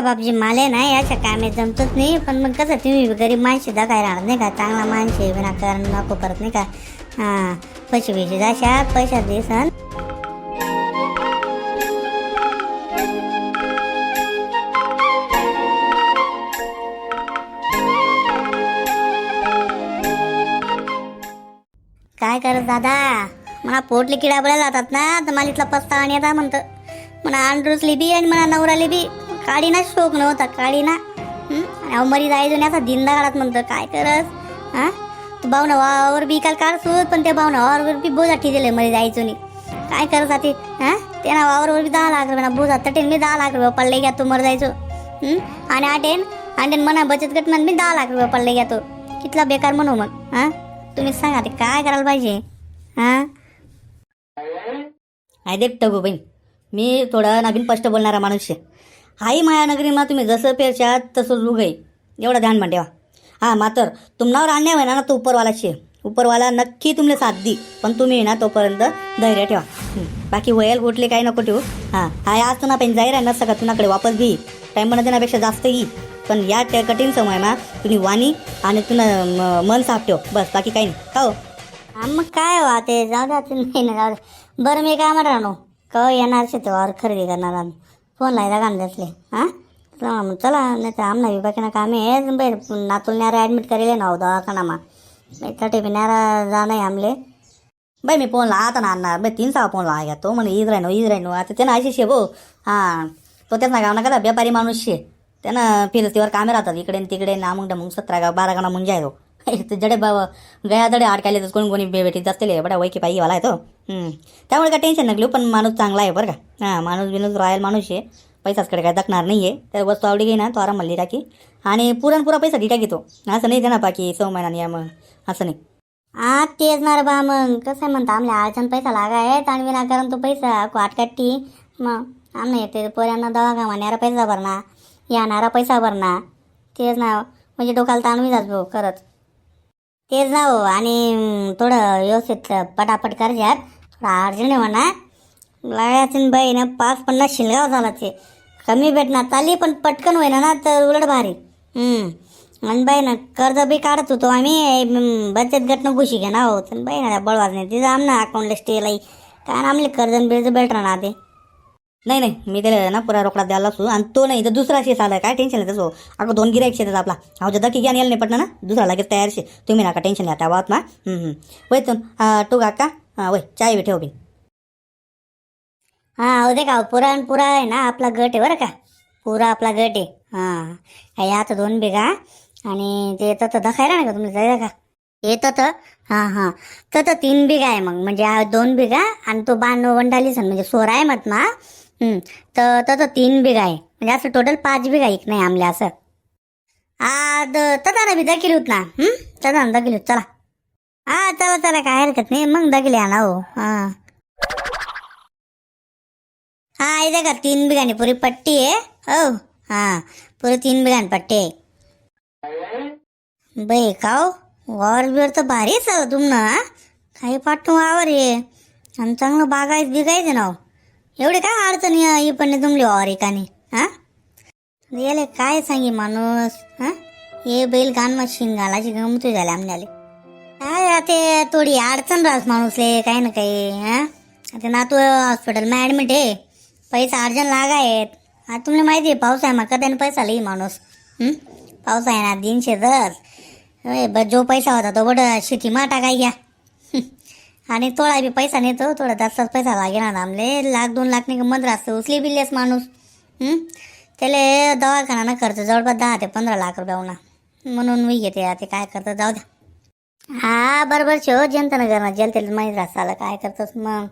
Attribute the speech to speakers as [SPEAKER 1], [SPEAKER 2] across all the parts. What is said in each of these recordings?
[SPEAKER 1] बापजी माले नाही याच्या कामे जमतच नाही. पण मग कसं तुम्ही गरीब माणशी दाखाय राहणार नाही का? चांगला माणशी विनाकारण नको परत नाही का? हां पैसे पैसे जाशा पैसा देसन काय करत दादा? मला पोटले किडा बळायला जातात ना तर मला इथला पस्ता आणि येतात म्हणतं. म्हणा अंड्रूसली बी आणि मला नवराली बी. काळीना शोक नव्हता काळी ना आणि अहो मरी जायचं नाही असा दिंदा काढत म्हणतं काय करस हा? तू भावना वावर बी काल काढसूत पण त्या भावना वावर बी बोजा ठिकेले मरी जायचो नाही. काय करत आती हा? त्यांना वावरवर बी दहा लाख रुपये बोजा तटेन मी दहा लाख रुपये पडले घ्या तू मर जायचो. आणि आटेन आणि म्हणा बचत गट मी दहा लाख रुपये पडले घ्या तो. कितला बेकार म्हणू मग हा? तुम्ही सांगा ते काय करायला पाहिजे हा?
[SPEAKER 2] आहे देख टगू बहीण मी थोडा नवीन स्पष्ट बोलणारा माणूस आहे. हाई मायानगरीमा तुम्ही जसं पेरशात तसं उगई एवढं ध्यान मा ठेवा हां मातर तुमनावर आणण्या होईना ना तो उपरवालाशी उपरवाला नक्की तुमले साथ दी. पण तुम्ही ना तोपर्यंत धैर्य ठेवा. बाकी वयल गोटले काही नको ठेवू. हां हाय आज ना पण जाहीर आहे ना सगळं तुनाकडे वापस घे. टाईम देण्यापेक्षा जास्त येई पण या त्या कठीण समयमा तुम्ही वाणी आणि तुला म- मन साफ ठेव. बस बाकी काही नाही. का हो.
[SPEAKER 1] मग काय हो वा ते जाऊ द्या ते नाही ना जाऊ द्या. बरं मी काय म्हणणार? नो क येणार शेतवार खरेदी करणार आम्ही. फोन लायला काम द्यासले हां? चला मग चला नाही तर आमना विभागाना काम आहे बाहेर नातून न्यारा ॲडमिट करेले ना हो दवाखानामा. बाई तटे बी न्यारा जाणं आहे आमले.
[SPEAKER 2] बाई मी फोन आता ना आणणार बाई तीन सहा फोन लागा तो म्हणे इज राहिनो इज राहिनो. आता त्यानं अशी शे भाऊ. हां तो त्याच गाव ना कदा व्यापारी माणूस शे त्यानं फिरस्तीवर कामे राहतात इकडे तिकडे ना मग मग सतरा गाव बारा गाणा मुंजा आहे तो. जडे बाबा गया दडे अडकायले तर कोणी कोणी बेबेटी भेटीत असते बडा वैकी पाहिजे वाला आहे तो. त्यामुळे काय टेन्शन नकलो पण माणूस चांगला आहे बरं का. हां माणूस बिनूस रॉयल माणूस आहे. पैसाचकडे काय दखणार नाही आहे तर वस्तू आवडी घे ना तो आराम म्हणली टाकी आणि पुरणपुरा पैसा डिटा घेतो. असं नाही देणार बाकी सौ महिना या मग असं नाही.
[SPEAKER 1] आ तेच ना बा मग. कसं आहे म्हणता आमल्या अडचण पैसा लागाय आणि विनाकारण तो पैसा काटकाटी मग आमना येते पोऱ्यांना दवाखाना न्यारा पैसा भरणा. येणारा पैसा भरणा. तेच ना म्हणजे डोकाला ताणवी जात भाऊ खरंच. ते जाऊ आणि थोडं व्यवस्थित पटापट करशात. थोडं अर्जंट आहे म्हणा. लागायचं बाई ना पाच पन्नास शिलगाव झाला ते कमी भेटणार चालली पण पटकन होईना ना तर उलट भारी. आणि बाई ना कर्ज बी काढत होतो आम्ही बचत गटनं घुशी घे ना हो तर बाई ना बळवाज नाही तिथं आमना अकाउंटला स्टे लाई. काय आमले कर्ज बिर्ज भेटणार ना ते.
[SPEAKER 2] नाही नाही मी त्याला ना पुरा रोकडा द्यायला असू आणि तो नाही तर दुसरा शेस आला काय टेन्शन नाही त्याचं? अगं दोन गिरायक शेतात आपला. अहो जदा की ज्ञान यायला नाही पटना ना? दुसरा लगेच तयार शे. तुम्ही नका टेन्शन घ्या त्या बाबत ना. वय तुम टू काका हां वय चाय बी ठेव बी
[SPEAKER 1] हां हो दे का हो, पुरा पुरा आहे ना आपला गट आहे बरं का. पुरा आपला गट आहे. हां. हे तर दोन बिघा आणि ते येतं तर दखायला नाही का तुम्ही? जायला का? येतं तर हां हां. तर तर तीन बिघा आहे मग. म्हणजे दोन बिघा आणि तो बाण वंडालीसन म्हणजे सोरा आहे मत ना तर तर तीन बिघा आहे. म्हणजे असं टोटल पाच बिघा एक नाही आमले असं. हा तदा ना बी दाखिल होत ना. तदा ना होत चला. हा चला चला काय हरकत नाही. मग दाखिल या ना हो. हां हा इथे का तीन बिघाने पुरी पट्टी आहे. हो हा. पुरी तीन बिघान पट्टी आहे. बाई काव हो? वावर बिवर तर भारीच आहे तुमनं काही पाठवून वावर आहे. आणि चांगलं बागायत बिगायचं ना हो. एवढे काय अडचणी ही पण तुमली वावर हा? याले काय सांगी माणूस? हा? हे बैल कान मग शिंगालाची गमतू झाले आमल्याले. काय ते थोडी अडचण राहस माणूसले काही ना काही हा? आता नातू हॉस्पिटलमध्ये ॲडमिट आहे. पैसा अर्जंट लागायत. आता तुम्हाला माहिती आहे पाऊस आहे मग कधी पैसा लई माणूस. पाऊस आहे ना तीनशे दस जो पैसा होता तो बड शेतीमा टाकाय घ्या आणि थोडा बी पैसा नेतो थोडा जास्तच पैसा लागेल ना आमले लाख दोन लाख नाही गंमत राहतं उचली बिल्लेस माणूस. त्याला दवाखाना ना खर्च जवळपास दहा ते पंधरा लाख रुपये होणार. म्हणून मी घेते ते काय करतं जाऊ द्या. हा बरोबर शो जनतानगर ना जनतेला माहीत राहत काय करतोस मग?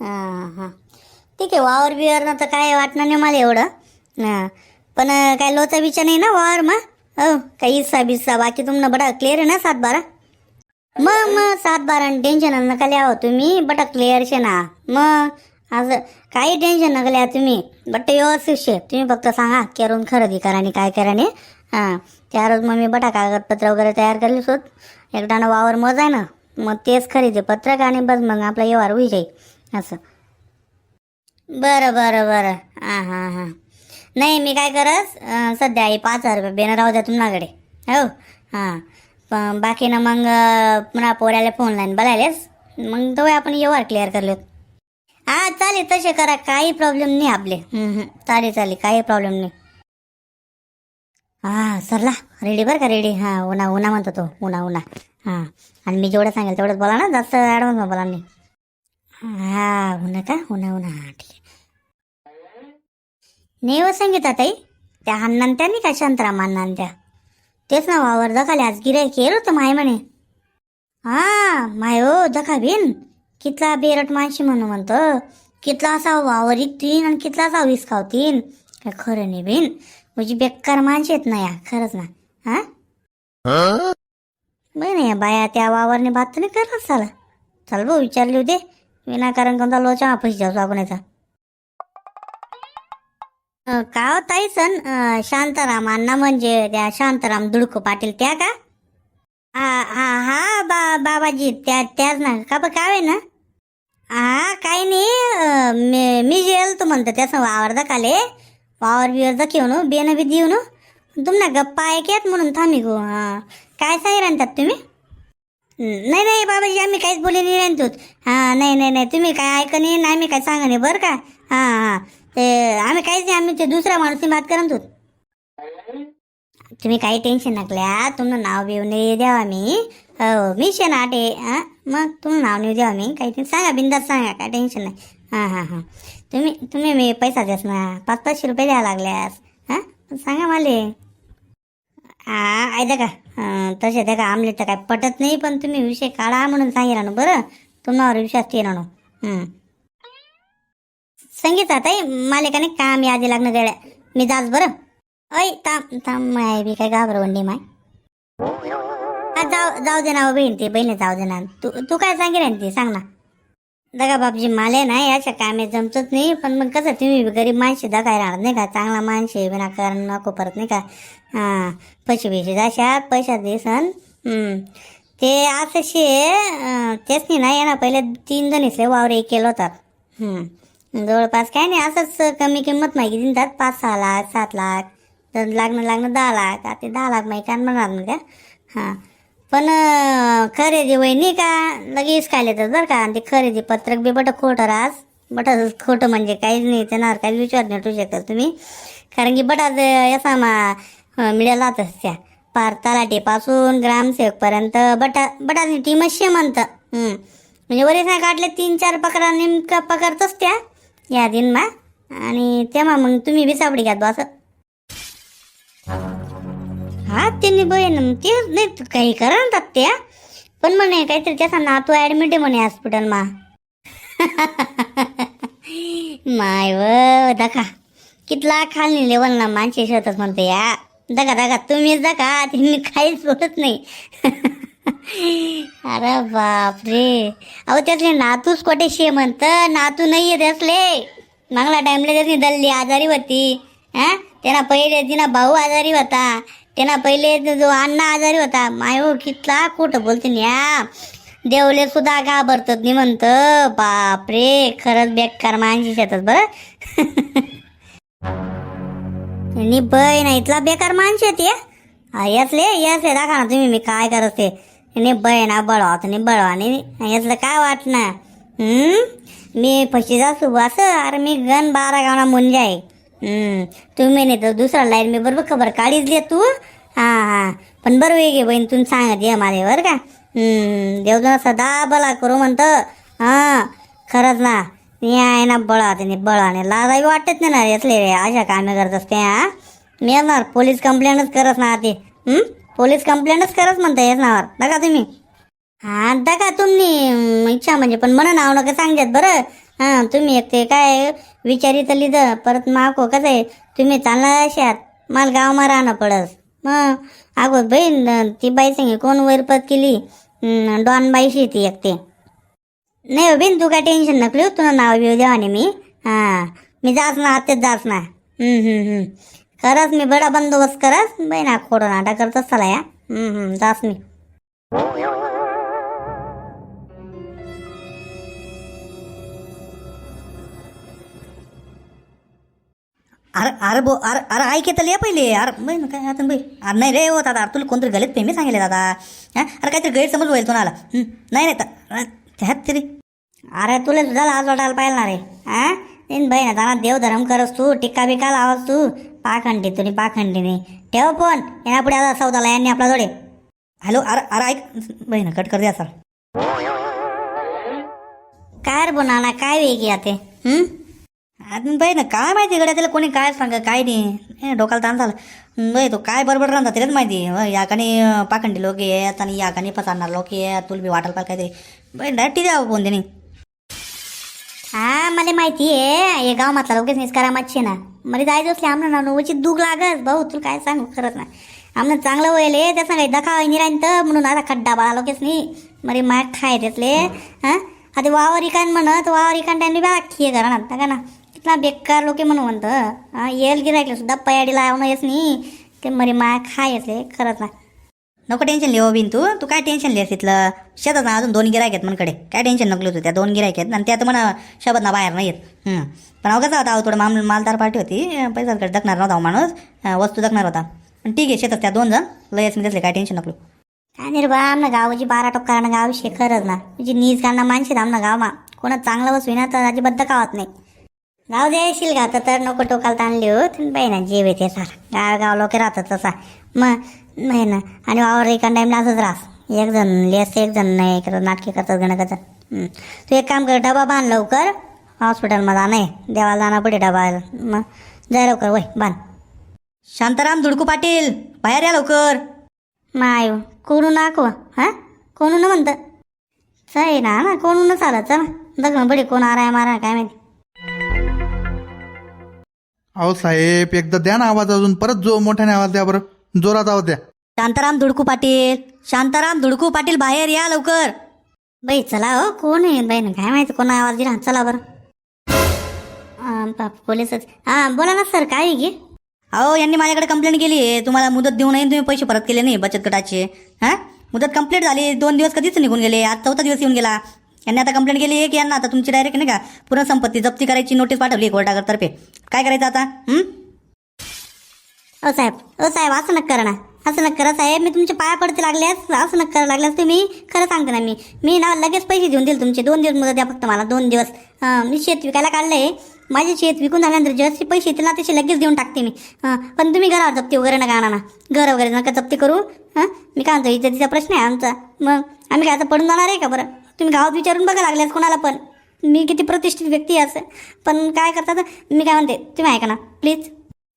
[SPEAKER 1] हां हां. ठीक आहे वावर बिवर ना तर काय वाटणार नाही मला एवढं. पण काय लोचा बिचा नाही ना वावर मग? हो काही हिस्सा बिस्सा बाकी तुम्हाला बडा क्लिअर आहे ना सात बारा मग मग सात बारा टेन्शन नका लिहा तुम्ही बटा क्लिअर शे ना. मग असं काही टेन्शन नका लिहा तुम्ही. बट व्यवस्थित शे. तुम्ही फक्त सांगा करून खरेदी करा आणि काय करा हां. त्यावरच मग मी बटा कागदपत्र वगैरे तयार करली सोत. एकदा ना वावर मज आहे ना. मग तेच खरेदी पत्रक आणि बस मग आपला व्यवहार होई जाईल असं. बरं बरं बरं. हां हां हां. नाही मी काय करस सध्या आई पाच हजार रुपये बेनर राहू द्या तुमच्याकडे. हो? हां. पण बाकीनं मग पुन्हा पोऱ्याला फोन लाईन बोलायलेस. मग तो आपण व्यवहार क्लिअर करलो. हा चालेल तसे करा. काही प्रॉब्लेम नाही आपले. चालेल चालेल. काही प्रॉब्लेम नाही. हा सरला. रेडी बरं का रेडी हां उन्हा उन्हा म्हणतो तो. उन्हा उन्हा. हां. आणि मी जेवढं सांगेल तेवढंच बोला ना. जास्त ॲडव्हान्स बोला नाही हा उन्हा का? उन्हा उन्हा. हा ठीक आहे. नाही हो ताई? त्या अण्णान त्या नाही का? शांतराम अण्णान त्या? तेच ना वावर दखाले. आज गिराय केलं होतं माय म्हणे. हा माय हो दखा बिन. कितला बेरट माणशी म्हणू म्हणतो. कितला असा वावर इकतीन आणि कितला असा विसकावतीन काय खरं नाही बिन. म्हणजे बेकार माणसे येत ना या खरंच ना. हा? नाही बाया त्या वावरने बात तर नाही करत चाला चल भाऊ विचारली होते. विनाकारण कोणता लोचा पैसे जाऊ आपण याचा. का हो ताई सण? शांताराम अण्णा म्हणजे त्या शांताराम दुडको पाटील त्या का? हा हा हा बा बाबाजी त्या त्याच ना. का बरं काय ना? हा काही नाही मी मी जेल तो म्हणतो त्याचं वावर काले वावर बिवर दखेवून बेन बी देऊन तुमना गप्पा ऐकत म्हणून थांबी गो हां. काय सांग राहतात तुम्ही? नाही नाही बाबाजी आम्ही काहीच बोलले नाही राहतोत हां नाही नाही नाही तुम्ही काय ऐक नाही आणि आम्ही काय सांगा नाही बरं का? हां हां. ते आम्ही काहीच नाही आम्ही ते दुसऱ्या माणूस बात करत होत तुम्ही काही टेन्शन नकल्या तुमचं नाव बिव नाही द्यावा मी. हो मी शेण आटे हां? मग तुमचं नाव नाही द्यावा मी काही सांगा बिंदास सांगा काय टेन्शन नाही. हां हां हां. तुम्ही तुम्ही मी पैसा द्यास ना पाच पाचशे रुपये द्यावं लागल्यास हां? सांगा मला. हा ऐका का तसे त्या का आमलेट तर काय पटत नाही पण तुम्ही विषय काढा म्हणून सांगितला ना बरं? तुम्हाला विश्वास ठेवणार ना. संगीता ताई मला नाही काम यादी लागणं गड्या. मी जास बरं. ऐ ताम ताम माय बी काय घाबरवंडी माय. जाऊ जाऊ दे ना हो बहीण ती बहिणी जाऊ दे ना. तू तू काय सांगेल ती सांग ना. दगा बापजी माले ना याच्या कामे जमतच नाही. पण मग कसं तुम्ही गरीब माणसे दगाय राहणार नाही का? चांगला माणसे विनाकारण नको परत नाही का? हां पैसे बिशे जाशात पैशात देसन ते असं शे तेच नाही ना पहिले तीन जणीसले वावर एक केलं होतात. जवळपास काय नाही असंच कमी किंमत माहिती देतात पाच सहा लाख सात लाख तर लागणं लागणं दहा लाख आता ते दहा लाख माहिती काय म्हणणार ना त्या हां. पण खरेदी खरेदी वहिनी का? लगेच काय तर बरं का? आणि ते खरेदी पत्रक बी बट खोटं रास बट खोटं म्हणजे काहीच नाही त्यांना काही विचार नाही ठेवू तुम्ही. कारण की बटाच असा मा मिळाला त्या. पार तलाटेपासून ग्रामसेवकपर्यंत बटा बटाची टीमच शेमंत हं. म्हणजे वरीस नाही काढले तीन चार पकडा नेमकं पकडतच त्या. या दिन मा. आणि तेव्हा मग तुम्ही बी सापडी घ्या बा असं. हा त्यांनी बहीण ते नाही काही करा ना त्या पण म्हणे काहीतरी त्याचा नातू ऍडमिट आहे म्हणे हॉस्पिटल मा. माय व दका कितला खाली लेवल ना माणसे शेतच म्हणते या. दगा दगा तुम्हीच दका त्यांनी काहीच बोलत नाही. अरे बापरे. अहो त्यातले नातूच कोठे शे म्हणत? नातू नाही आहे त्यासले मागला टाइमला त्याची दल्ली आजारी होती. हा? त्यांना पहिले तिना भाऊ आजारी होता. त्यांना पहिले जो अण्णा आजारी होता. मायो हो, कितला कुठं बोलते न्या. या देवले सुद्धा घाबरतात नाही म्हणत. बापरे खरंच बेकार माणशी शेतात बरं. आणि ना इथला बेकार माणशी आहेत हे. हा, यातले दाखवा ना तुम्ही मी काय करत. नाही आणि बहीण बळवात आणि बळवाने यातलं काय वाटणार मी फशीचा सुभास अरे मी गण बारा गावना मुंजे आहे तुम्ही नाही तर दुसरा लाईन मी बरोबर खबर काढीच दे तू? हां हां। पण बरं वेगळी बहीण तुम्ही सांगत ये माझे बरं का? हम्म सदा बला करू म्हणतं हां खरंच ना। मी आहे ना बळा त्याने बळाने लाजावी वाटत नाही ना यातले रे अशा कामे करत असते हा। मी येणार पोलीस कंप्लेंटच करत ना ते पोलीस कंप्लेंटच करत म्हणता येत नावावर. बघा तुम्ही. हा बघा तुम्ही. इच्छा म्हणजे पण म्हणा नाव नका सांगतात बरं. हां तुम्ही एक ते काय विचारित लिहिलं परत माको हो, कसं आहे? तुम्ही चालणार अशात. मला गावमा राहणं पडस. मग अगो बहीण ती बाई सांगे कोण वैरपत केली? डॉन बाईशी ती एक ते नाही हो तू काय टेन्शन नकली लिहू तुला नाव बिव देवाने मी. हां मी जाच ना आत्याच जाच ना. हम्म, हम्म, हम्म. खरंच मी बडा बंदोबस्त करस बहिणा ना खोडं नाटा करतच चला या. जास मी.
[SPEAKER 2] अरे अरे बो अरे अरे ऐक तर पहिले. अरे बाई ना काय आता बाई. अरे नाही रे हो दादा अरे तुला कोणतरी गलत फेमी सांगितले दादा. हा? अरे काहीतरी गैरसमज होईल तुम्हाला. नाही नाही तर- अरे, त्यात तरी.
[SPEAKER 1] अरे तुला सुद्धा लाज वाटायला पाहिजे ना रे. हा? ना बहीण देव धर्म करस तू टिक्का बिका लावस तू. पाखंडी तुनी पाखंडीने ठेव फोन. यांना पुढे आता सौदाला यांनी आपला जोडे.
[SPEAKER 2] हॅलो अरे अरे ऐक. ना कट कर द्या सर
[SPEAKER 1] काय रे बोना काय वेगळी आता?
[SPEAKER 2] ना काय माहिती गड्या त्याला कोणी काय सांग काय नाही. ए, डोक्याला ताण झालं. बाई तो काय बरोबर राहतात त्यालाच माहिती हो, याकाने पाखंडी लोक येत आणि याकाने फसाडणार लोक येत तुला बी वाटायला पाहिजे काहीतरी. बाई डायरेक्ट द्या फोन त्याने.
[SPEAKER 1] हा मला माहिती आहे. हे गाव मातला लोकेच निस्कारा मच्छी ना. मला जायचं असले आमना ना उचित दुख लागत भाऊ तुला काय सांगू? खरंच ना आमनं चांगलं होईल हे, त्याचं काही दखा निरांत म्हणून आता खड्डा बाळा लोकेच नाही मरे माय खाय त्यातले हा? आता वावर इकान म्हणत वावर इकान त्यांनी बा खिये करा ना का ना. कितना बेकार लोके म्हणून म्हणतं हा? येल गिरायकले सुद्धा पयाडी लावणं येस नाही. ते मरे माय खायचे खरंच ना
[SPEAKER 2] नको टेन्शन लिहो बिन तू तू काय टेन्शन लिहिस तिथलं शेतात ना अजून दोन गिरायक आहेत मनकडे. काय टेन्शन नको तू त्या दोन गिरायक आहेत. आणि त्यात म्हणा शब्द ना बाहेर नाही येत पण पण अवघाच होता अहो थोडं माल मालदार पार्टी होती. पैसाकडे दखणार नव्हता माणूस. वस्तू दखणार होता. पण ठीक आहे शेतात त्या दोन जण. लयच मी त्यातले काय टेन्शन नको
[SPEAKER 1] काय नाही रे बा गावाची बारा टोकारणं गाव शे खरंच ना. तुझी नीज काढणं माणशी आमनं गाव मा कोणा चांगलं बसवी ना तर अजिबात कावत नाही. गाव देशील का तर तर नको टोकाला ताणली हो तुम्ही बाई ना जीव येते सार. गाव गाव लोक राहतात तसा. मग नाही ना. आणि वावर एका टाईमला असंच राहस. एक जण लेस एक जण नाही. करत नाटके करतात गणकच. तू एक काम कर डबा बांध लवकर. हॉस्पिटलमध्ये नाही. देवाला जाणं पडे डबा मग जाय लवकर वय बांध.
[SPEAKER 2] शांताराम धुडकू पाटील बाहेर या लवकर.
[SPEAKER 1] माय कोणू नाको हा? कोणू न म्हणतं. सही ना ना कोणू न चालत चल. दगड बडी कोण आराय मारा काय माहिती.
[SPEAKER 3] अहो साहेब एकदा द्या ना आवाज अजून. परत जो मोठ्याने आवाज द्या बरं. जोरात आहोत द्या.
[SPEAKER 2] शांताराम धुडकू पाटील. शांताराम धुडकू पाटील बाहेर या लवकर.
[SPEAKER 1] बाई चला हो कोण आहे? बाई ना काय माहिती कोण आवाज दिला? चला बरं. अं, बाप, पोलीसच. हा बोला ना सर काय आहे की?
[SPEAKER 2] अहो यांनी माझ्याकडे कंप्लेंट केली आहे. तुम्हाला मुदत देऊ नये तुम्ही पैसे परत केले नाही बचत गटाचे. हा? मुदत कंप्लीट झाली. दोन दिवस कधीच निघून गेले. आज चौथा दिवस येऊन गेला. यांनी आता कंप्लेंट केली आहे की यांना आता तुमची डायरेक्ट नाही का पूर्ण संपत्ती जप्ती करायची नोटीस पाठवली आहे कोर्टातर्फे. काय करायचं आता? हं?
[SPEAKER 1] ओ साहेब ओ साहेब असं नका करा ना. असं नका करा साहेब. मी तुमच्या पाया पडते लागल्यास असं नका करा लागल्यास तुम्ही. खरं सांगते ना मी. मी ना लगेच पैसे देऊन देईल तुमचे. दोन दिवस मुदत द्या फक्त मला. दोन दिवस. हां मी शेत विकायला काढलंय. माझे शेत विकून झाल्यानंतर जसे पैसे येतील ना तसे लगेच देऊन टाकते मी. पण तुम्ही घरावर जप्ती वगैरे नका आणा ना. घर वगैरे नका जप्ती करू. हां मी काय म्हणतो इथं तिचा प्रश्न आहे आमचा. मग आम्ही काय आता पडून जाणार आहे का बरं? तुम्ही गावात विचारून बघा लागल्यास कोणाला पण. मी किती प्रतिष्ठित व्यक्ती आहे असं. पण काय करतात? मी काय म्हणते तुम्ही ऐका ना प्लीज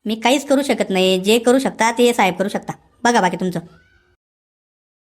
[SPEAKER 2] मी काहीच करू शकत नाही. जे करू शकता ते साहेब करू शकता. बघा बाकी तुमचं.